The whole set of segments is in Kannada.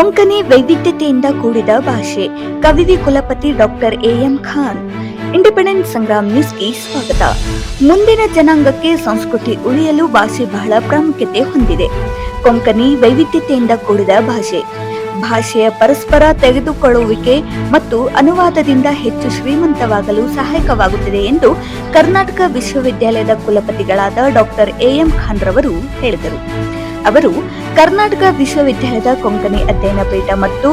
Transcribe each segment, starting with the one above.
ಕೊಂಕಣಿ ವೈವಿಧ್ಯತೆಯಿಂದ ಕೂಡಿದ ಭಾಷೆ. ಕವಿವಿ ಕುಲಪತಿ doctor AM Khan. Independent Sangram ನ್ಯೂಸ್ಗೆ ಸ್ವಾಗತ. ಮುಂದಿನ ಜನಾಂಗಕ್ಕೆ ಸಂಸ್ಕೃತಿ ಉಳಿಯಲು ಭಾಷೆ ಬಹಳ ಪ್ರಾಮುಖ್ಯತೆ ಹೊಂದಿದೆ. ಕೊಂಕಣಿ ವೈವಿಧ್ಯತೆಯಿಂದ ಕೂಡಿದ ಭಾಷೆ. ಭಾಷೆಯ ಪರಸ್ಪರ ತೆಗೆದುಕೊಳ್ಳುವಿಕೆ ಮತ್ತು ಅನುವಾದದಿಂದ ಹೆಚ್ಚು ಶ್ರೀಮಂತವಾಗಲು ಸಹಾಯಕವಾಗುತ್ತದೆ ಎಂದು ಕರ್ನಾಟಕ ವಿಶ್ವವಿದ್ಯಾಲಯದ ಕುಲಪತಿಗಳಾದ ಡಾಕ್ಟರ್ ಎಎಂ ಖಾನ್ ರವರು ಹೇಳಿದರು. ಅವರು ಕರ್ನಾಟಕ ವಿಶ್ವವಿದ್ಯಾಲಯದ ಕೊಂಕಣಿ ಅಧ್ಯಯನ ಪೀಠ ಮತ್ತು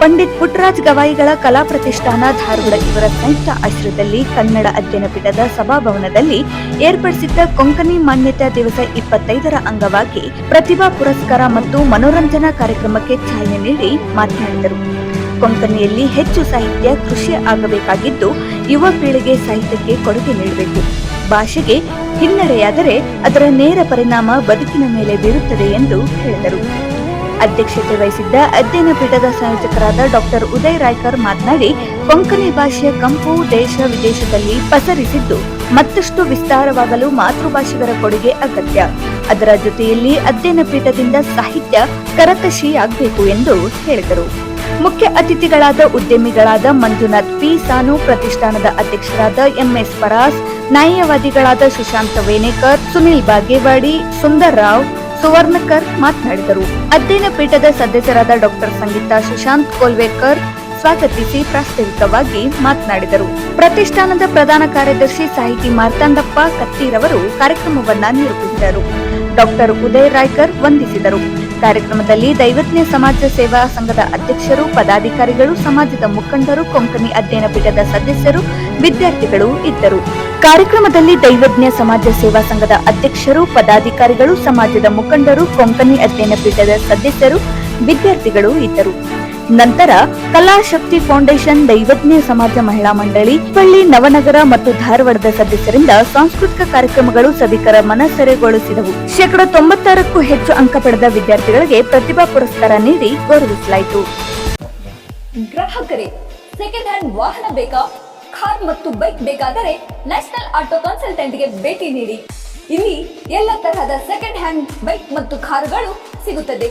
ಪಂಡಿತ್ ಪುಟ್ರಾಜ್ ಗವಾಯಿಗಳ ಕಲಾ ಪ್ರತಿಷ್ಠಾನ ಧಾರವಾಡ ಇವರ ಸಂಯುಕ್ತ ಆಶ್ರಯದಲ್ಲಿ ಕನ್ನಡ ಅಧ್ಯಯನ ಪೀಠದ ಸಭಾಭವನದಲ್ಲಿ ಏರ್ಪಡಿಸಿದ್ದ ಕೊಂಕಣಿ ಮಾನ್ಯತಾ ದಿವಸ ಇಪ್ಪತ್ತೈದರ ಅಂಗವಾಗಿ ಪ್ರತಿಭಾ ಪುರಸ್ಕಾರ ಮತ್ತು ಮನೋರಂಜನಾ ಕಾರ್ಯಕ್ರಮಕ್ಕೆ ಚಾಲನೆ ನೀಡಿ ಮಾತನಾಡಿದರು. ಕೊಂಕಣಿಯಲ್ಲಿ ಹೆಚ್ಚು ಸಾಹಿತ್ಯ ಕೃಷಿ ಆಗಬೇಕಾಗಿದ್ದು, ಯುವ ಪೀಳಿಗೆ ಸಾಹಿತ್ಯಕ್ಕೆ ಕೊಡುಗೆ ನೀಡಬೇಕು. ಭಾಷೆಗೆ ಹಿನ್ನಡೆಯಾದರೆ ಅದರ ನೇರ ಪರಿಣಾಮ ಬದುಕಿನ ಮೇಲೆ ಬೀರುತ್ತದೆ ಎಂದು ಹೇಳಿದರು. ಅಧ್ಯಕ್ಷತೆ ವಹಿಸಿದ್ದ ಅಧ್ಯಯನ ಪೀಠದ ಸಂಯೋಜಕರಾದ ಡಾಕ್ಟರ್ ಉದಯ್ ರಾಯ್ಕರ್ ಮಾತನಾಡಿ, ಕೊಂಕಣಿ ಭಾಷೆಯ ಕಂಪು ದೇಶ ವಿದೇಶದಲ್ಲಿ ಪಸರಿಸಿದ್ದು ಮತ್ತಷ್ಟು ವಿಸ್ತಾರವಾಗಲು ಮಾತೃಭಾಷಿಗರ ಕೊಡುಗೆ ಅಗತ್ಯ. ಅದರ ಜೊತೆಯಲ್ಲಿ ಅಧ್ಯಯನ ಪೀಠದಿಂದ ಸಾಹಿತ್ಯ ಕರಕಶಿಯಾಗಬೇಕು ಎಂದು ಹೇಳಿದರು. ಮುಖ್ಯ ಅತಿಥಿಗಳಾದ ಉದ್ಯಮಿಗಳಾದ ಮಂಜುನಾಥ್ ಪಿ. ಸಾನು, ಪ್ರತಿಷ್ಠಾನದ ಅಧ್ಯಕ್ಷರಾದ ಎಂಎಸ್ ಪರಾಸ್ ನ್ಯಾಯವಾದಿಗಳಾದ ಸುಶಾಂತ ವೇನೇಕರ್ ಸುನಿಲ್ ಬಾಗೇವಾಡಿ ಸುಂದರ್ ರಾವ್ ಸುವರ್ಣಕರ್ ಮಾತನಾಡಿದರು. ಅಧ್ಯಯನ ಪೀಠದ ಸದಸ್ಯರಾದ ಡಾಕ್ಟರ್ ಸಂಗೀತಾ ಸುಶಾಂತ್ ಕೋಲ್ವೇಕರ್ ಸ್ವಾಗತಿಸಿ ಪ್ರಾಸ್ತಾವಿಕವಾಗಿ ಮಾತನಾಡಿದರು. ಪ್ರತಿಷ್ಠಾನದ ಪ್ರಧಾನ ಕಾರ್ಯದರ್ಶಿ ಸಾಹಿತಿ ಮಾರ್ತಾಂಡಪ್ಪ ಕತ್ತೀರವರು ಕಾರ್ಯಕ್ರಮವನ್ನು ನಿರೂಪಿಸಿದರು. ಡಾಕ್ಟರ್ ಉದಯ್ ರಾಯ್ಕರ್ ವಂದಿಸಿದರು. ಕಾರ್ಯಕ್ರಮದಲ್ಲಿ ದೈವಜ್ಞ ಸಮಾಜ ಸೇವಾ ಸಂಘದ ಅಧ್ಯಕ್ಷರು, ಪದಾಧಿಕಾರಿಗಳು, ಸಮಾಜದ ಮುಖಂಡರು, ಕೊಂಕಣಿ ಅಧ್ಯಯನ ಪೀಠದ ಸದಸ್ಯರು, ವಿದ್ಯಾರ್ಥಿಗಳು ಇದ್ದರು. ಕಾರ್ಯಕ್ರಮದಲ್ಲಿ ದೈವಜ್ಞ ಸಮಾಜ ಸೇವಾ ಸಂಘದ ಅಧ್ಯಕ್ಷರು, ಪದಾಧಿಕಾರಿಗಳು, ಸಮಾಜದ ಮುಖಂಡರು, ಕೊಂಕಣಿ ಅಧ್ಯಯನ ಪೀಠದ ಸದಸ್ಯರು, ವಿದ್ಯಾರ್ಥಿಗಳು ಇದ್ದರು. ನಂತರ ಕಲಾಶಕ್ತಿ ಫೌಂಡೇಶನ್ ದೈವಜ್ಞ ಸಮಾಜ ಮಹಿಳಾ ಮಂಡಳಿ ಹುಬ್ಬಳ್ಳಿ ನವನಗರ ಮತ್ತು ಧಾರವಾಡದ ಸದಸ್ಯರಿಂದ ಸಾಂಸ್ಕೃತಿಕ ಕಾರ್ಯಕ್ರಮಗಳು ಸಭಿಕರ ಮನಸೆರೆಗೊಳಿಸಿದವು. ಶೇಕಡ ತೊಂಬತ್ತಾರಕ್ಕೂ ಹೆಚ್ಚು ಅಂಕ ಪಡೆದ ವಿದ್ಯಾರ್ಥಿಗಳಿಗೆ ಪ್ರತಿಭಾ ಪುರಸ್ಕಾರ ನೀಡಿ ಗೌರವಿಸಲಾಯಿತು. ಗ್ರಾಹಕರೇ ಸೆಕೆಂಡ್ ಹ್ಯಾಂಡ್ ವಾಹನ ಬೇಕಾ? ಕಾರ್ ಮತ್ತು ಬೈಕ್ ಬೇಕಾದರೆ ನ್ಯಾಷನಲ್ ಆಟೋ ಕನ್ಸಲ್ಟೆಂಟ್ಗೆ ಭೇಟಿ ನೀಡಿ. ಇಲ್ಲಿ ಎಲ್ಲ ತರಹದ ಸೆಕೆಂಡ್ ಹ್ಯಾಂಡ್ ಬೈಕ್ ಮತ್ತು ಕಾರುಗಳು ಸಿಗುತ್ತದೆ.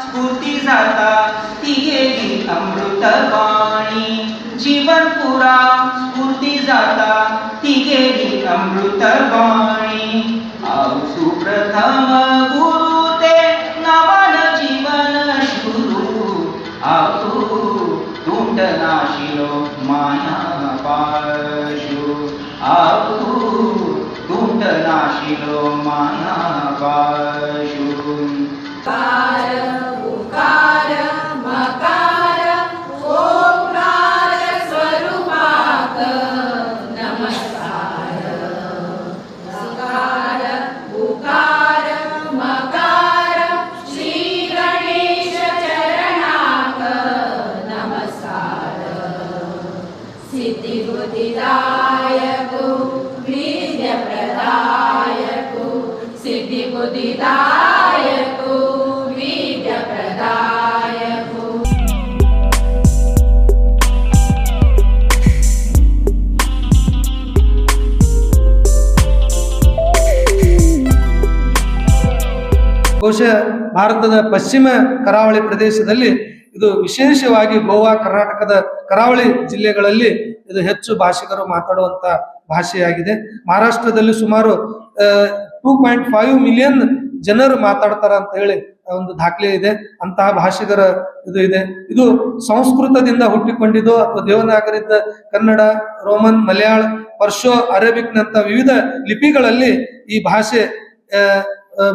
स्फूर्ती जाता ती गेली अमृतवाणी जीवन पुरा स्फूर्ती जाता ती गेली अमृतवाणी आऊ सुप्रथम गुरु ते नवा सिद्धिबुद्धिदायको वीर्यप्रदायको सिद्धिबुद्धिदायको वीर्यप्रदायको ಬಹುಶಃ ಭಾರತದ ಪಶ್ಚಿಮ ಕರಾವಳಿ ಪ್ರದೇಶದಲ್ಲಿ ಇದು ವಿಶೇಷವಾಗಿ ಗೋವಾ, ಕರ್ನಾಟಕದ ಕರಾವಳಿ ಜಿಲ್ಲೆಗಳಲ್ಲಿ ಇದು ಹೆಚ್ಚು ಭಾಷಿಗರು ಮಾತಾಡುವಂತ ಭಾಷೆಯಾಗಿದೆ. ಮಹಾರಾಷ್ಟ್ರದಲ್ಲಿ ಸುಮಾರು ಟೂ ಪಾಯಿಂಟ್ ಫೈವ್ ಮಿಲಿಯನ್ ಜನರು ಮಾತಾಡ್ತಾರ ಅಂತ ಹೇಳಿ ಒಂದು ದಾಖಲೆ ಇದೆ. ಅಂತಹ ಭಾಷಿಗರ ಇದು ಇದೆ. ಇದು ಸಂಸ್ಕೃತದಿಂದ ಹುಟ್ಟಿಕೊಂಡಿದ್ದು ಅಥವಾ ದೇವನಾಗರಿದ್ದ Kannada, Roman, Malayalam, Perso, Arabic ನಂತ ವಿವಿಧ ಲಿಪಿಗಳಲ್ಲಿ ಈ ಭಾಷೆ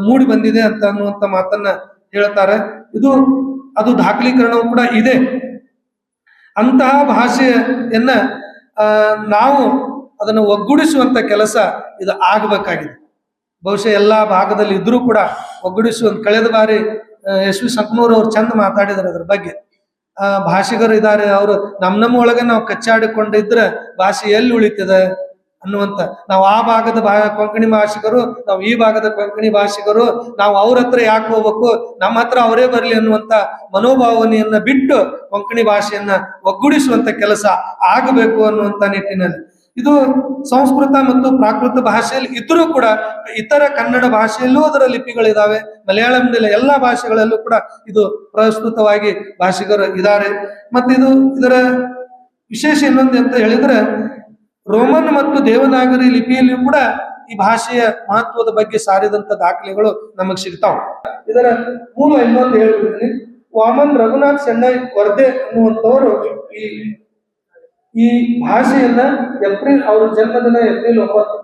ಮೂಡಿ ಬಂದಿದೆ ಅಂತ ಅನ್ನುವಂತ ಮಾತನ್ನ ಹೇಳ್ತಾರೆ. ಇದು ಅದು ದಾಖಲೀಕರಣವು ಕೂಡ ಇದೆ. ಅಂತಹ ಭಾಷೆಯನ್ನ ನಾವು ಅದನ್ನು ಒಗ್ಗೂಡಿಸುವಂತ ಕೆಲಸ ಇದು ಆಗಬೇಕಾಗಿದೆ. ಬಹುಶಃ ಎಲ್ಲ ಭಾಗದಲ್ಲಿ ಇದ್ರೂ ಕೂಡ ಒಗ್ಗೂಡಿಸುವಂತ, ಕಳೆದ ಬಾರಿ ಎಸ್ ವಿ ಸಂಕನೂರ್ ಅವ್ರು ಚಂದ ಮಾತಾಡಿದಾರೆ ಅದ್ರ ಬಗ್ಗೆ. ಭಾಷಿಗರು ಇದ್ದಾರೆ ಅವರು ನಮ್ಮ ನಮ್ಮ ಒಳಗೆ ನಾವು ಕಚ್ಚಾಡಿಕೊಂಡಿದ್ರೆ ಭಾಷೆ ಎಲ್ಲಿ ಉಳಿತದೆ? ಅನ್ನುವಂತ ನಾವು ಆ ಭಾಗದ ಭಾ ಕೊಂಕಣಿ ಭಾಷಿಕರು, ನಾವು ಈ ಭಾಗದ ಕೊಂಕಣಿ ಭಾಷಿಕರು, ನಾವು ಅವ್ರ ಹತ್ರ ಯಾಕೆ ಹೋಗ್ಬೇಕು, ನಮ್ಮ ಹತ್ರ ಅವರೇ ಬರಲಿ ಅನ್ನುವಂತ ಮನೋಭಾವನೆಯನ್ನ ಬಿಟ್ಟು ಕೊಂಕಣಿ ಭಾಷೆಯನ್ನ ಒಗ್ಗೂಡಿಸುವಂತ ಕೆಲಸ ಆಗಬೇಕು ಅನ್ನುವಂತ ನಿಟ್ಟಿನಲ್ಲಿ. ಇದು ಸಂಸ್ಕೃತ ಮತ್ತು ಪ್ರಾಕೃತ ಭಾಷೆಯಲ್ಲಿ ಇದ್ರೂ ಕೂಡ ಇತರ ಕನ್ನಡ ಭಾಷೆಯಲ್ಲೂ ಅದರ ಲಿಪಿಗಳಿದಾವೆ. ಮಲಯಾಳಂನಲ್ಲಿ ಎಲ್ಲಾ ಭಾಷೆಗಳಲ್ಲೂ ಕೂಡ ಇದು ಪ್ರಸ್ತುತವಾಗಿ ಭಾಷಿಗರು ಇದ್ದಾರೆ. ಮತ್ತು ಇದು ಇದರ ವಿಶೇಷ ಇನ್ನೊಂದು ಅಂತ ಹೇಳಿದ್ರೆ ರೋಮನ್ ಮತ್ತು ದೇವನಾಗರಿ ಲಿಪಿಯಲ್ಲಿಯೂ ಕೂಡ ಈ ಭಾಷೆಯ ಮಹತ್ವದ ಬಗ್ಗೆ ಸಾರಿದಂತ ದಾಖಲೆಗಳು ನಮಗ್ ಸಿಗ್ತಾವ. ಇದರ ಮೂಲ ಇನ್ನೊಂದು ಹೇಳ್ಬಿಡ್ತೀನಿ ವಾಮನ್ ರಘುನಾಥ್ ಚೆನ್ನೈ ವರ್ಧೆ ಅನ್ನುವಂಥವರು ಈ ಈ ಭಾಷೆಯನ್ನ ಏಪ್ರಿಲ್, ಅವರ ಜನ್ಮದಿನ ಏಪ್ರಿಲ್ ಒಂಬತ್ತು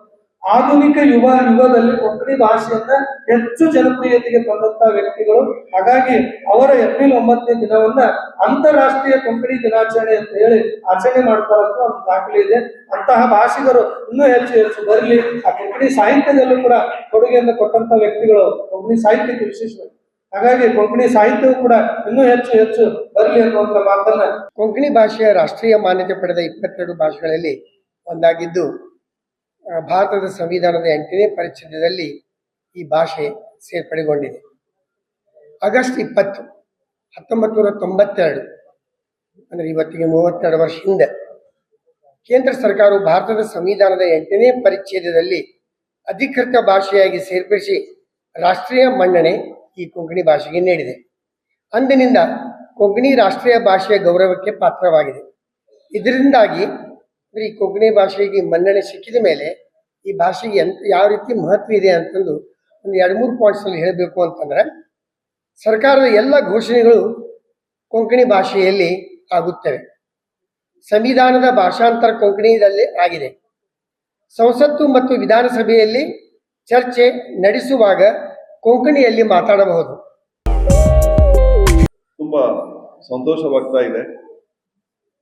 ಆಧುನಿಕ ಯುವ ಯುಗದಲ್ಲಿ ಕೊಂಕಣಿ ಭಾಷೆಯನ್ನ ಹೆಚ್ಚು ಜನಪ್ರಿಯತೆಗೆ ತಂದಂತ ವ್ಯಕ್ತಿಗಳು. ಹಾಗಾಗಿ ಅವರ ಏಪ್ರಿಲ್ ಒಂಬತ್ತನೇ ದಿನವನ್ನ ಅಂತಾರಾಷ್ಟ್ರೀಯ ಕೊಂಕಣಿ ದಿನಾಚರಣೆ ಅಂತ ಹೇಳಿ ಆಚರಣೆ ಮಾಡ್ತಾರಂತ ಒಂದು ದಾಖಲೆ ಇದೆ. ಅಂತಹ ಭಾಷಿಗರು ಇನ್ನೂ ಹೆಚ್ಚು ಹೆಚ್ಚು ಬರಲಿ. ಆ ಕೊಂಕಣಿ ಸಾಹಿತ್ಯದಲ್ಲೂ ಕೂಡ ಕೊಡುಗೆಯನ್ನು ಕೊಟ್ಟಂತ ವ್ಯಕ್ತಿಗಳು ಕೊಂಕಣಿ ಸಾಹಿತ್ಯಕ್ಕೆ ವಿಶೇಷವಾಗಿ. ಹಾಗಾಗಿ ಕೊಂಕಣಿ ಸಾಹಿತ್ಯವೂ ಕೂಡ ಇನ್ನೂ ಹೆಚ್ಚು ಹೆಚ್ಚು ಬರಲಿ ಅನ್ನುವಂತ ಮಾತನ್ನ ಕೊಂಕಣಿ ಭಾಷೆಯ ರಾಷ್ಟ್ರೀಯ ಮಾನ್ಯತೆ ಪಡೆದ ಇಪ್ಪತ್ತೆರಡು ಭಾಷೆಗಳಲ್ಲಿ ಒಂದಾಗಿದ್ದು ಭಾರತದ ಸಂವಿಧಾನದ ಎಂಟನೇ ಪರಿಚ್ಛೇದದಲ್ಲಿ ಈ ಭಾಷೆ ಸೇರ್ಪಡೆಗೊಂಡಿದೆ. ಆಗಸ್ಟ್ ಇಪ್ಪತ್ತು ಹತ್ತೊಂಬತ್ತು ನೂರ ತೊಂಬತ್ತೆರಡು, ಅಂದರೆ ಇವತ್ತಿಗೆ ಮೂವತ್ತೆರಡು ವರ್ಷ ಹಿಂದೆ, ಕೇಂದ್ರ ಸರ್ಕಾರವು ಭಾರತದ ಸಂವಿಧಾನದ ಎಂಟನೇ ಪರಿಚ್ಛೇದದಲ್ಲಿ ಅಧಿಕೃತ ಭಾಷೆಯಾಗಿ ಸೇರ್ಪಡಿಸಿ ರಾಷ್ಟ್ರೀಯ ಮನ್ನಣೆ ಈ ಕೊಂಕಣಿ ಭಾಷೆಗೆ ನೀಡಿದೆ. ಅಂದಿನಿಂದ ಕೊಂಕಣಿ ರಾಷ್ಟ್ರೀಯ ಭಾಷೆಯ ಗೌರವಕ್ಕೆ ಪಾತ್ರವಾಗಿದೆ. ಇದರಿಂದಾಗಿ ಅಂದ್ರೆ ಈ ಕೊಂಕಣಿ ಭಾಷೆಗೆ ಮನ್ನಣೆ ಸಿಕ್ಕಿದ ಮೇಲೆ ಈ ಭಾಷೆಗೆ ಎಂತ, ಯಾವ ರೀತಿ ಮಹತ್ವ ಇದೆ ಅಂತಂದು ಒಂದು ಎರಡು ಮೂರು ಪಾಯಿಂಟ್ಸಲ್ಲಿ ಹೇಳಬೇಕು ಅಂತಂದ್ರೆ, ಸರ್ಕಾರದ ಎಲ್ಲ ಘೋಷಣೆಗಳು ಕೊಂಕಣಿ ಭಾಷೆಯಲ್ಲಿ ಆಗುತ್ತವೆ. ಸಂವಿಧಾನದ ಭಾಷಾಂತರ ಕೊಂಕಣಿಯಲ್ಲಿ ಆಗಿದೆ. ಸಂಸತ್ತು ಮತ್ತು ವಿಧಾನಸಭೆಯಲ್ಲಿ ಚರ್ಚೆ ನಡೆಸುವಾಗ ಕೊಂಕಣಿಯಲ್ಲಿ ಮಾತಾಡಬಹುದು. ತುಂಬ ಸಂತೋಷವಾಗ್ತಾ ಇದೆ.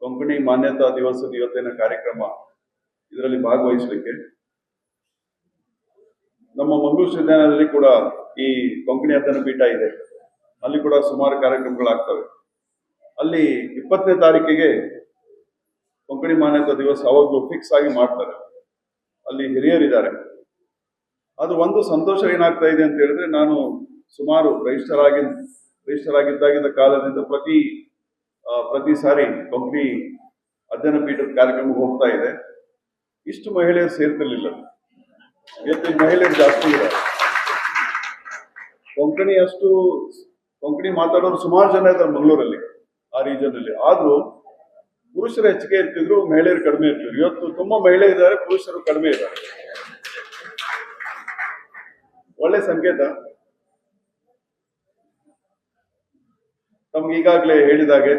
ಕೊಂಕಣಿ ಮಾನ್ಯತಾ ದಿವಸದ ಇವತ್ತಿನ ಕಾರ್ಯಕ್ರಮ ಇದರಲ್ಲಿ ಭಾಗವಹಿಸಲಿಕ್ಕೆ ನಮ್ಮ ಮಂಗಳೂರು ವಿಶ್ವವಿದ್ಯಾಲಯದಲ್ಲಿ ಕೂಡ ಈ ಕೊಂಕಣಿ ಅಧ್ಯಯನ ಪೀಠ ಇದೆ. ಅಲ್ಲಿ ಕೂಡ ಸುಮಾರು ಕಾರ್ಯಕ್ರಮಗಳಾಗ್ತವೆ. ಅಲ್ಲಿ ಇಪ್ಪತ್ತನೇ ತಾರೀಕಿಗೆ ಕೊಂಕಣಿ ಮಾನ್ಯತಾ ದಿವಸ ಅವಾಗಲೂ ಫಿಕ್ಸ್ ಆಗಿ ಮಾಡ್ತಾರೆ. ಅಲ್ಲಿ ಹಿರಿಯರಿದ್ದಾರೆ. ಅದು ಒಂದು ಸಂತೋಷ ಏನಾಗ್ತಾ ಇದೆ ಅಂತ ಹೇಳಿದ್ರೆ ನಾನು ಸುಮಾರು ರಿಜಿಸ್ಟರ್ ಆಗಿ ರಿಜಿಸ್ಟರ್ ಆಗಿದ್ದಾಗಿದ್ದ ಕಾಲದಿಂದ ಪ್ರತಿ ಪ್ರತಿ ಸಾರಿ ಕೊಂಕಣಿ ಅಧ್ಯಯನ ಪೀಠದ ಕಾರ್ಯಕ್ರಮಕ್ಕೆ ಹೋಗ್ತಾ ಇದೆ. ಇಷ್ಟು ಮಹಿಳೆಯರು ಸೇರ್ತಿರ್ಲಿಲ್ಲ. ಇವತ್ತು ಮಹಿಳೆಯರು ಜಾಸ್ತಿ ಇಲ್ಲ ಕೊಂಕಣಿ ಅಷ್ಟು ಕೊಂಕಣಿ ಮಾತಾಡೋರು ಸುಮಾರು ಜನ ಇದ್ದಾರೆ ಮಂಗಳೂರಲ್ಲಿ, ಆ ರೀಜನ್ ಅಲ್ಲಿ. ಆದ್ರೂ ಪುರುಷರು ಹೆಚ್ಚಿಗೆ ಇರ್ತಿದ್ರು, ಮಹಿಳೆಯರು ಕಡಿಮೆ ಇರ್ತಿದ್ರು. ಇವತ್ತು ತುಂಬಾ ಮಹಿಳೆ ಇದ್ದಾರೆ, ಪುರುಷರು ಕಡಿಮೆ ಇದ್ದಾರೆ. ಒಳ್ಳೆ ಸಂಕೇತ. ತಮ್ಗೆ ಈಗಾಗಲೇ ಹೇಳಿದಾಗೆ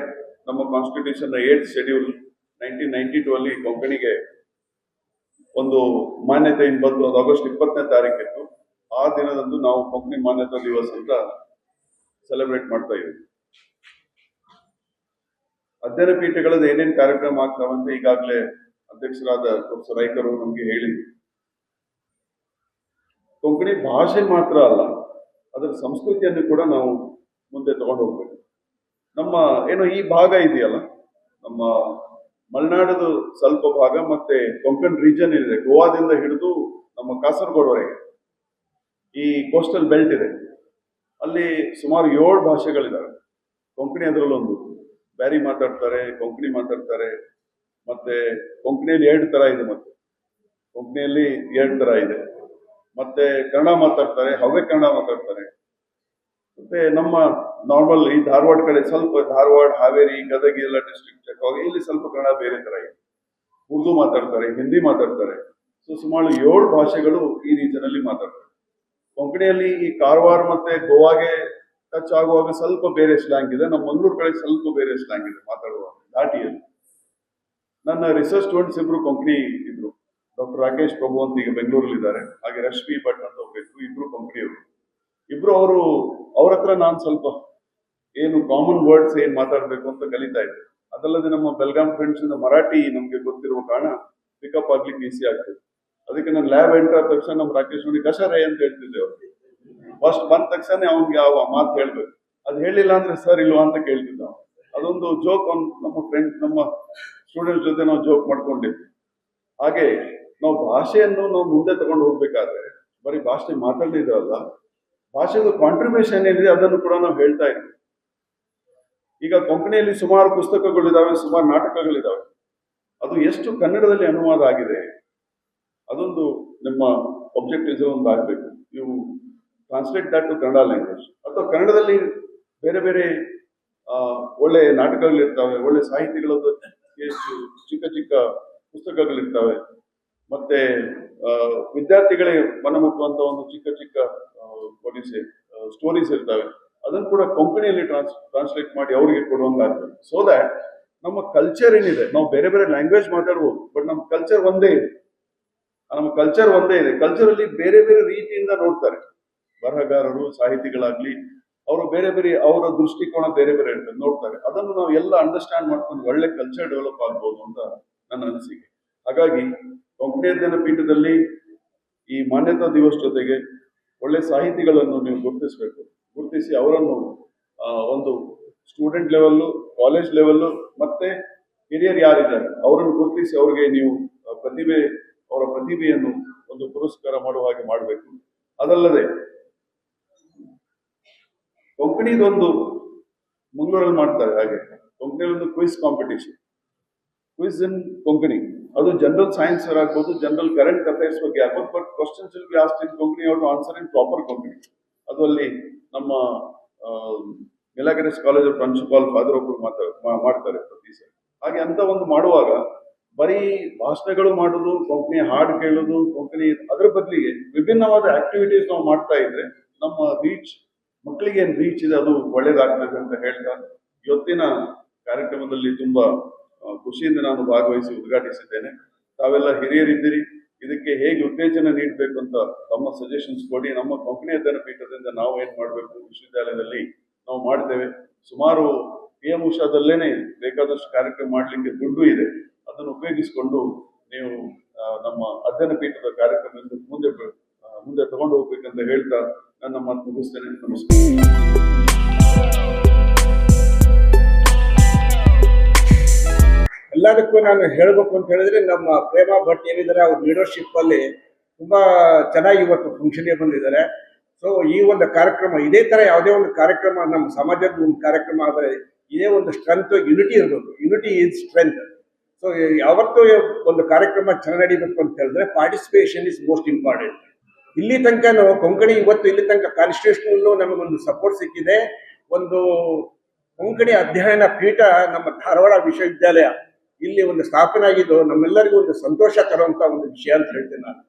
ನಮ್ಮ constitution eight schedule nineteen ninety two ಅಲ್ಲಿ ಕೊಂಕಣಿಗೆ ಒಂದು ಮಾನ್ಯತೆಯಿಂದ ಬಂದು ಅದು ಆಗಸ್ಟ್ ಇಪ್ಪತ್ತನೇ ತಾರೀಕಿತ್ತು. ಆ ದಿನದಂದು ನಾವು ಕೊಂಕಣಿ ಮಾನ್ಯತಾ ದಿವಸ ಅಂತ ಸೆಲೆಬ್ರೇಟ್ ಮಾಡ್ತಾ ಇದ್ದೀವಿ. ಅಧ್ಯಯನ ಪೀಠಗಳದ್ದು ಏನೇನು ಕಾರ್ಯಕ್ರಮ ಆಗ್ತಾವಂತ ಈಗಾಗಲೇ ಅಧ್ಯಕ್ಷರಾದ ಪ್ರೊಫೆಸರ್ ಅವರು ನಮಗೆ ಹೇಳಿದ್ವಿ ಕೊಂಕಣಿ ಭಾಷೆ ಮಾತ್ರ ಅಲ್ಲ, ಅದರ ಸಂಸ್ಕೃತಿಯನ್ನು ಕೂಡ ನಾವು ಮುಂದೆ ತಗೊಂಡು ಹೋಗ್ಬೇಕು. ನಮ್ಮ ಏನು ಈ ಭಾಗ ಇದೆಯಲ್ಲ, ನಮ್ಮ ಮಲೆನಾಡದು ಸ್ವಲ್ಪ ಭಾಗ ಮತ್ತೆ ಕೊಂಕಣ್ ರೀಜನ್ ಇದೆ. ಗೋವಾದಿಂದ ಹಿಡಿದು ನಮ್ಮ ಕಾಸರಗೋಡವರೆಗೆ ಈ ಕೋಸ್ಟಲ್ ಬೆಲ್ಟ್ ಇದೆ. ಅಲ್ಲಿ ಸುಮಾರು ಏಳು ಭಾಷೆಗಳಿದ್ದಾವೆ ಕೊಂಕಣಿ ಅದರಲ್ಲೊಂದು. ಬ್ಯಾರಿ ಮಾತಾಡ್ತಾರೆ, ಕೊಂಕಣಿ ಮಾತಾಡ್ತಾರೆ, ಮತ್ತೆ ಕೊಂಕಣಿಯಲ್ಲಿ ಎರಡು ತರ ಇದೆ ಮತ್ತೆ. ಕೊಂಕಣಿಯಲ್ಲಿ ಎರಡು ತರ ಇದೆ. ಮತ್ತೆ ಕನ್ನಡ ಮಾತಾಡ್ತಾರೆ ಹವ್ಯ ಕನ್ನಡ ಮಾತಾಡ್ತಾರೆ. ಮತ್ತೆ ನಮ್ಮ ನಾರ್ಮಲ್ ಈ ಧಾರವಾಡ ಕಡೆ ಸ್ವಲ್ಪ ಧಾರವಾಡ, ಹಾವೇರಿ, ಗದಗ ಎಲ್ಲ ಡಿಸ್ಟ್ರಿಕ್ಟ್ ಇಲ್ಲಿ ಸ್ವಲ್ಪ ಕನ್ನಡ ಬೇರೆ ತರ ಇದೆ. ಉರ್ದು ಮಾತಾಡ್ತಾರೆ, ಹಿಂದಿ ಮಾತಾಡ್ತಾರೆ. ಸೊ ಸುಮಾರು ಏಳು ಭಾಷೆಗಳು ಈ ರೀಜನ್ ಅಲ್ಲಿ ಮಾತಾಡ್ತಾರೆ. ಕೊಂಕಣಿಯಲ್ಲಿ ಈ ಕಾರವಾರ ಮತ್ತೆ ಗೋವಾಗೆ ಟಚ್ ಆಗುವಾಗ ಸ್ವಲ್ಪ ಬೇರೆ ಸ್ಲ್ಯಾಂಗ್ ಇದೆ. ನಮ್ಮ ಮಂಗಳೂರು ಕಡೆ ಸ್ವಲ್ಪ ಬೇರೆ ಸ್ಲ್ಯಾಂಗ್ ಇದೆ ಮಾತಾಡುವಾಗ ಘಾಟಿಯಲ್ಲಿ ನನ್ನ ರಿಸರ್ಚ್ ಸ್ಟೂಡೆಂಟ್ಸ್ ಇಬ್ರು ಕೊಂಕಣಿ ಇದ್ರು. ಡಾಕ್ಟರ್ ರಾಕೇಶ್ ಪ್ರಭು ಅಂತ ಈಗ ಬೆಂಗಳೂರಲ್ಲಿ ಇದ್ದಾರೆ ಹಾಗೆ ರಶ್ಮಿ ಭಟ್ ಅಂತ ಒಬ್ಬರು ಇಬ್ರು ಕೊಂಕಣಿಯವರು. ಇಬ್ರು ಅವರು ಅವ್ರ ಹತ್ರ ನಾನು ಸ್ವಲ್ಪ ಏನು ಕಾಮನ್ ವರ್ಡ್ಸ್ ಏನ್ ಮಾತಾಡ್ಬೇಕು ಅಂತ ಕಲಿತಾ ಇದ್ದೆ. ಅದಲ್ಲದೆ ನಮ್ಮ ಬೆಲ್ಗಾಂ ಫ್ರೆಂಡ್ಸ್ ಇಂದ ಮರಾಠಿ ನಮ್ಗೆ ಗೊತ್ತಿರುವ ಕಾರಣ ಪಿಕಪ್ ಆಗ್ಲಿಕ್ಕೆ ಈಸಿ ಆಗ್ತದೆ ಅದಕ್ಕೆ ನಾನು ಲ್ಯಾಬ್ ಎಂಟರ್ ಆದ ತಕ್ಷಣ ನಮ್ಮ ರಾಕೇಶ್ ನೋಡಿ ಕಷಾರೆ ಅಂತ ಹೇಳ್ತಿದ್ದೆ ಅವ್ರಿಗೆ ಫಸ್ಟ್ ಬಂದ ತಕ್ಷಣ ಅವ್ನಿಗೆ ಯಾವ ಮಾತು ಹೇಳ್ಬೇಕು. ಅದು ಹೇಳಿಲ್ಲ ಅಂದ್ರೆ ಸರ್, ಇಲ್ವಾ ಅಂತ ಕೇಳ್ತಿದ್ದ. ಅದೊಂದು ಜೋಕ್ ನಮ್ಮ ಫ್ರೆಂಡ್ ನಮ್ಮ ಸ್ಟೂಡೆಂಟ್ ಜೊತೆ ನಾವು ಜೋಕ್ ಮಾಡ್ಕೊಂಡಿದ್ವಿ. ಹಾಗೆ ನಾವು ಭಾಷೆಯನ್ನು ನಾವು ಮುಂದೆ ತಗೊಂಡು ಹೋಗ್ಬೇಕಾದ್ರೆ, ಬರೀ ಭಾಷೆ ಮಾತಾಡಿದ್ರಲ್ಲ ಭಾಷೆದು ಕಾಂಟ್ರಿಬ್ಯೂಷನ್ ಏನಿದೆ ಅದನ್ನು ಕೂಡ ನಾವು ಹೇಳ್ತಾ ಇದ್ವಿ. ಈಗ ಕೊಂಕಣಿಯಲ್ಲಿ ಸುಮಾರು ಪುಸ್ತಕಗಳಿದ್ದಾವೆ ಸುಮಾರು ನಾಟಕಗಳಿದ್ದಾವೆ ಅದು ಎಷ್ಟು ಕನ್ನಡದಲ್ಲಿ ಅನುವಾದ ಆಗಿದೆ, ಅದೊಂದು ನಿಮ್ಮ ಒಬ್ಜೆಕ್ಟಿವ್ಸ್ ಒಂದು ಆಗಬೇಕು. ನೀವು translate that to Kannada language ಅಥವಾ ಕನ್ನಡದಲ್ಲಿ ಬೇರೆ ಬೇರೆ ಒಳ್ಳೆ ನಾಟಕಗಳಿರ್ತವೆ, ಒಳ್ಳೆ ಸಾಹಿತಿಗಳದ್ದು, ಎಷ್ಟು ಚಿಕ್ಕ ಚಿಕ್ಕ ಪುಸ್ತಕಗಳಿರ್ತವೆ ಮತ್ತೆ ವಿದ್ಯಾರ್ಥಿಗಳಿಗೆ ವಿದ್ಯಾರ್ಥಿಗಳಿಗೆ ಮನಮುಟ್ಟುವಂತ ಒಂದು ಚಿಕ್ಕ ಚಿಕ್ಕ ಪೊಲೀಸ್ ಸ್ಟೋರೀಸ್ ಇರ್ತವೆ. ಅದನ್ನು ಕೂಡ ಕೊಂಕಣಿಯಲ್ಲಿ ಟ್ರಾನ್ಸ್ ಟ್ರಾನ್ಸ್ಲೇಟ್ ಮಾಡಿ ಅವರಿಗೆ ಕೊಡುವಂಗಾಗ್ತದೆ ಸೊ ದ್ಯಾಟ್ ನಮ್ಮ ಕಲ್ಚರ್ ಏನಿದೆ, ನಾವು ಬೇರೆ ಬೇರೆ ಲ್ಯಾಂಗ್ವೇಜ್ ಮಾತಾಡ್ಬೋದು ಬಟ್ ನಮ್ಮ ಕಲ್ಚರ್ ಒಂದೇ ಇದೆ. ನಮ್ಮ ಕಲ್ಚರ್ ಒಂದೇ ಇದೆ. ಕಲ್ಚರ್ ಅಲ್ಲಿ ಬೇರೆ ಬೇರೆ ರೀತಿಯಿಂದ ನೋಡ್ತಾರೆ. ಬರಹಗಾರರು, ಸಾಹಿತಿಗಳಾಗ್ಲಿ, ಅವರು ಬೇರೆ ಬೇರೆ, ಅವರ ದೃಷ್ಟಿಕೋನ ಬೇರೆ ಬೇರೆ ಇರ್ತದೆ ನೋಡ್ತಾರೆ. ಅದನ್ನು ನಾವು ಎಲ್ಲ ಅಂಡರ್ಸ್ಟ್ಯಾಂಡ್ ಮಾಡ್ಕೊಂಡು ಒಳ್ಳೆ ಕಲ್ಚರ್ ಡೆವಲಪ್ ಆಗ್ಬೋದು ಅಂತ ನನ್ನ ಅನಿಸಿಕೆ. ಹಾಗಾಗಿ ಕೊಂಕಣಿ ಅಧ್ಯಯನ ಪೀಠದಲ್ಲಿ ಈ ಮಾನ್ಯತಾ ದಿವಸ ಜೊತೆಗೆ ಒಳ್ಳೆ ಸಾಹಿತಿಗಳನ್ನು ನೀವು ಗುರುತಿಸಬೇಕು. ಗುರುತಿಸಿ ಅವರನ್ನು ಒಂದು ಸ್ಟೂಡೆಂಟ್ ಲೆವೆಲ್ಲು, ಕಾಲೇಜ್ ಲೆವೆಲ್ಲು, ಮತ್ತೆ ಹಿರಿಯರು ಯಾರಿದ್ದಾರೆ, ಅವರನ್ನು ಗುರುತಿಸಿ ಅವರಿಗೆ ನೀವು ಪ್ರತಿಭೆ, ಅವರ ಪ್ರತಿಭೆಯನ್ನು ಒಂದು ಪುರಸ್ಕಾರ ಮಾಡುವ ಹಾಗೆ ಮಾಡಬೇಕು. ಅದಲ್ಲದೆ, ಕೊಂಕಣಿದೊಂದು ಮಂಗಳೂರಲ್ಲಿ ಮಾಡ್ತಾರೆ ಹಾಗೆ ಕೊಂಕಣಿಯಲ್ಲಿ ಒಂದು quiz competition quiz in Konkani ಅದು ಜನರಲ್ ಸೈನ್ಸ್ ಆಗ್ಬೋದು ಜನರಲ್ ಕರೆಂಟ್ ಅಫೇರ್ಸ್ ಬಗ್ಗೆ ಆಗ್ಬೋದು but questions will be in Konkani out answer in proper Konkani ಅದು ಅಲ್ಲಿ ನಮ್ಮ ಮಿಲಾಗರಿಸ್ ಕಾಲೇಜ್ ಪ್ರಿನ್ಸಿಪಾಲ್ ಫಾದರ್ ಒಬ್ರು ಮಾತಾ ಮಾಡ್ತಾರೆ ಪ್ರತಿ ಸರಿ. ಹಾಗೆ ಅಂತ ಒಂದು ಮಾಡುವಾಗ ಬರೀ ಭಾಷಣಗಳು ಮಾಡೋದು ಕೊಂಕಣಿ ಹಾಡು ಕೇಳೋದು ಕೊಂಕಣಿ ಅದ್ರ ಬದಲಿಗೆ ವಿಭಿನ್ನವಾದ ಆಕ್ಟಿವಿಟೀಸ್ ನಾವು ಮಾಡ್ತಾ ಇದ್ರೆ ನಮ್ಮ ರೀಚ್ ಮಕ್ಕಳಿಗೆ ಏನ್ ರೀಚ್ ಇದೆ ಅದು ಒಳ್ಳೇದಾಗ್ತದೆ ಅಂತ ಹೇಳ್ತಾ ಇವತ್ತಿನ ಕಾರ್ಯಕ್ರಮದಲ್ಲಿ ತುಂಬಾ ಖುಷಿಯಿಂದ ನಾನು ಭಾಗವಹಿಸಿ ಉದ್ಘಾಟಿಸಿದ್ದೇನೆ. ತಾವೆಲ್ಲ ಹಿರಿಯರಿದ್ದೀರಿ. ಇದಕ್ಕೆ ಹೇಗೆ ಉತ್ತೇಜನ ನೀಡಬೇಕು ಅಂತ ತಮ್ಮ ಸಜೆಷನ್ಸ್ ಕೊಡಿ. ನಮ್ಮ ಕೊಂಕಣಿ ಅಧ್ಯಯನ ಪೀಠದಿಂದ ನಾವು ಏನು ಮಾಡಬೇಕು? ವಿಶ್ವವಿದ್ಯಾಲಯದಲ್ಲಿ ನಾವು ಮಾಡ್ತೇವೆ ಸುಮಾರು ಪಿ ಎಂ ಉಷಾದಲ್ಲೇನೆ ಬೇಕಾದಷ್ಟು ಕಾರ್ಯಕ್ರಮ ಮಾಡಲಿಕ್ಕೆ ದುಡ್ಡು ಇದೆ. ಅದನ್ನು ಉಪಯೋಗಿಸಿಕೊಂಡು ನೀವು ನಮ್ಮ ಅಧ್ಯಯನ ಪೀಠದ ಕಾರ್ಯಕ್ರಮದಿಂದ ಮುಂದೆ ಮುಂದೆ ತಗೊಂಡು ಹೋಗ್ಬೇಕಂತ ಹೇಳ್ತಾ ನನ್ನ ಮಾತು ಮುಗಿಸ್ತೇನೆ. ನಮಸ್ಕಾರ. ಎಲ್ಲದಕ್ಕೂ ನಾನು ಹೇಳಬೇಕು ಅಂತ ಹೇಳಿದ್ರೆ ನಮ್ಮ ಪ್ರೇಮ ಭಟ್ ಏನಿದ್ದಾರೆ, ಅವ್ರ ಲೀಡರ್ಶಿಪ್ ಅಲ್ಲಿ ತುಂಬಾ ಚೆನ್ನಾಗಿ ಇವತ್ತು ಫಂಕ್ಷನ್ಗೆ ಬಂದಿದ್ದಾರೆ. ಸೊ ಈ ಒಂದು ಕಾರ್ಯಕ್ರಮ, ಇದೇ ತರ ಯಾವುದೇ ಒಂದು ಕಾರ್ಯಕ್ರಮ, ನಮ್ಮ ಸಮಾಜದ ಒಂದು ಕಾರ್ಯಕ್ರಮ ಆದರೆ ಇದೇ ಒಂದು ಸ್ಟ್ರೆಂತ್ ಯುನಿಟಿ ಇರಬೇಕು. ಯುನಿಟಿ ಇಸ್ ಸ್ಟ್ರೆಂತ್ ಸೊ ಯಾವತ್ತೂ ಒಂದು ಕಾರ್ಯಕ್ರಮ ಚೆನ್ನಾಗಿ ನಡೀಬೇಕು ಅಂತ ಹೇಳಿದ್ರೆ ಪಾರ್ಟಿಸಿಪೇಷನ್ ಇಸ್ ಮೋಸ್ಟ್ ಇಂಪಾರ್ಟೆಂಟ್ ಇಲ್ಲಿ ತನಕ ನಾವು ಕೊಂಕಣಿ ಇವತ್ತು ಇಲ್ಲಿ ತನಕ ಕಾನ್ಸ್ಟಿಟ್ಯೂಷನ್ ನಮಗೊಂದು ಸಪೋರ್ಟ್ ಸಿಕ್ಕಿದೆ. ಒಂದು ಕೊಂಕಣಿ ಅಧ್ಯಯನ ಪೀಠ ನಮ್ಮ ಧಾರವಾಡ ವಿಶ್ವವಿದ್ಯಾಲಯ ಇಲ್ಲಿ ಒಂದು ಸ್ಥಾಪನೆ ಆಗಿದ್ದು ನಮ್ಮೆಲ್ಲರಿಗೂ ಒಂದು ಸಂತೋಷ ತರುವಂತ ಒಂದು ವಿಷಯ ಅಂತ ಹೇಳ್ತೇನೆ ನಾನು.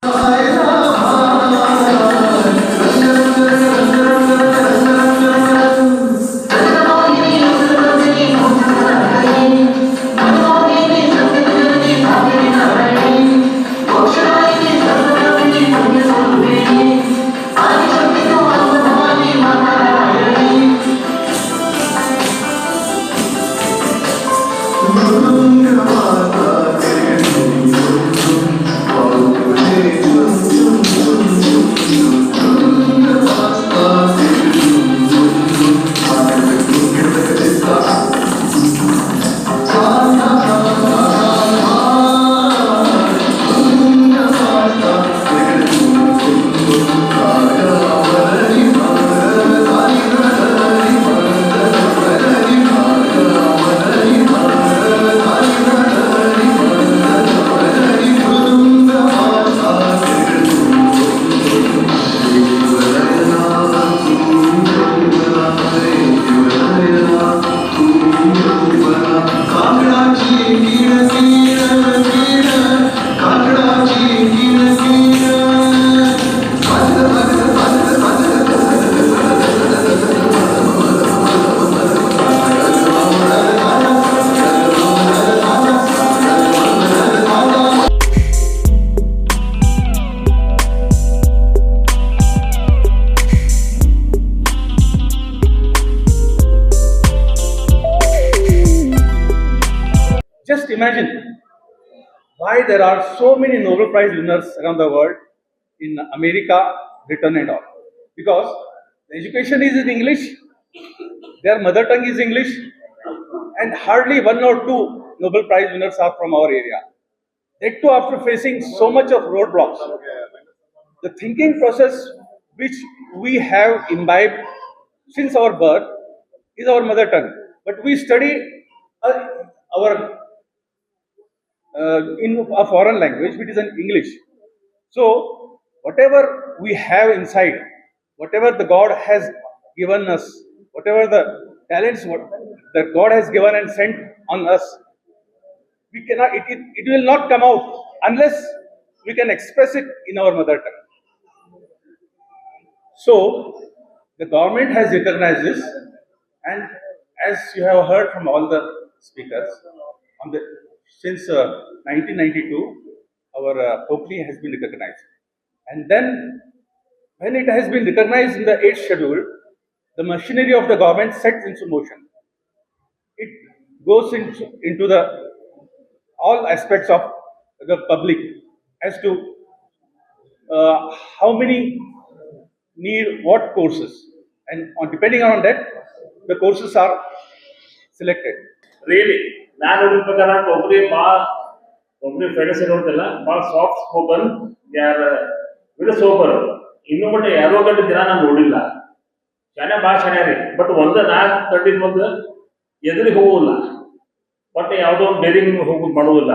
There are so many Nobel Prize winners around the world in America, Britain, and all. Because the education is in English, their mother tongue is English, and hardly one or two Nobel Prize winners are from our area. That too after facing so much of roadblocks. The thinking process which we have imbibed since our birth is our mother tongue, but we study uh, our uh, in a foreign language, which is in English. So, whatever we have inside, whatever the God has given us, whatever the talents what, that God has given and sent on us, we cannot, it, it, it will not come out unless we can express it in our mother tongue. So, the government has recognized this, and as you have heard from all the speakers, on the since uh, 1992, our uh, Popli has been recognized. And then, when it has been recognized in the 8th schedule, the machinery of the government sets into motion. It goes into, into the all aspects of the public as to uh, how many need what courses and on, depending on that the courses are selected. Really? ನಾನು ಪ್ರಕಾರ ಒಬ್ಬರೇ ಭಾಳ ಒಬ್ಬರಿ ಫ್ರೆಂಡ್ಸ್ ನೋಡ್ತಿಲ್ಲ ಭಾಳ ಸಾಫ್ಟ್ ಸ್ಪೋಕನ್ ಯಾರ ವಿಡ ಸೋಪರ್ ಇನ್ನೂ ಬಟ್ ಯಾರೋ ಗಂಟೆ ದಿನ ನಾನು ನೋಡಿಲ್ಲ. ಶಾನೆ ಭಾಳ ರೀ. ಬಟ್ ಒಂದ ನಾಲ್ಕು ಕಂಡಿದ್ ಒಂದು ಎದುರಿಗೆ ಹೋಗುದಿಲ್ಲ. ಬಟ್ ಯಾವುದೋ ಒಂದು ಬೇರಿಂಗ್ ಹೋಗುದು ಮಾಡುವುದಿಲ್ಲ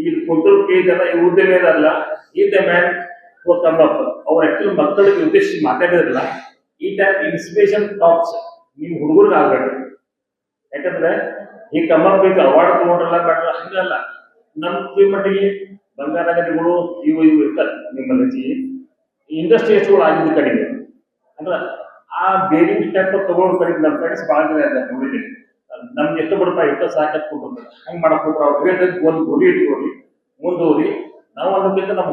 ಈ ಕುಂತರು ಕೇಳಿದಲ್ಲ ಈ ಉದ್ಯಮ ಅಲ್ಲ ಈ ದ ಮ್ಯಾನ್ ಕಮ್ಮಪ್ಪ ಅವ್ರ ಆಕ್ಚುಲಿ ಮಕ್ಕಳಿಗೆ ಉದ್ದೇಶಿಸಿ ಮಾತಾಡಿದ್ರಲ್ಲ, ಈ ಟೈಪ್ ಇನ್ಸ್ಪಿರೇಷನ್ ಟಾಕ್ಸ್ ನೀವು ಹುಡುಗರಿಗೆ ಆಗ್ಬೇಡ್ರಿ. ಯಾಕಂದ್ರೆ ಈ ಕಮಲ್ ಬೇಕು ಅವಾರ್ಡ್ ತಗೊಂಡ್ರಲ್ಲ ಬೇಡ್ರ ಹಂಗಲ್ಲ ನಮ್ ಮಟ್ಟಿಗೆ ಬಂಗಾರ ಗಡಿಗಳು ಇವು ಇವು ಇರ್ತಾರೆ ನಿಮ್ಮಲ್ಲಿ ಇಂಡಸ್ಟ್ರಿಯಸ್ಗಳು ಆಗಿದ್ದು ಕಡಿಮೆ. ಅಂದ್ರೆ ಆ ಬೇರಿಂಗ್ ಸ್ಟೆಪ್ ತಗೊಂಡು ಕಡಿಮೆ. ನಮ್ಮ ಫ್ರೆಂಡ್ಸ್ ಭಾಳ ಜನ ಇದೆ ನೋಡಿದ್ದೀನಿ ನಮ್ಗೆ ಎಷ್ಟು ಬಡಪ ಎಷ್ಟು ಸಾಕಷ್ಟು ಕೊಟ್ಟು ಹಂಗೆ ಮಾಡಕ್ ಹೋಗ್ರ ಅವ್ರು ಒಂದು ಗುರಿ ಇಟ್ಕೊಳ್ಳಿ ಮುಂದೂರಿ ನಾವು ಅನ್ನೋದಕ್ಕಿಂತ ನಮ್ಮ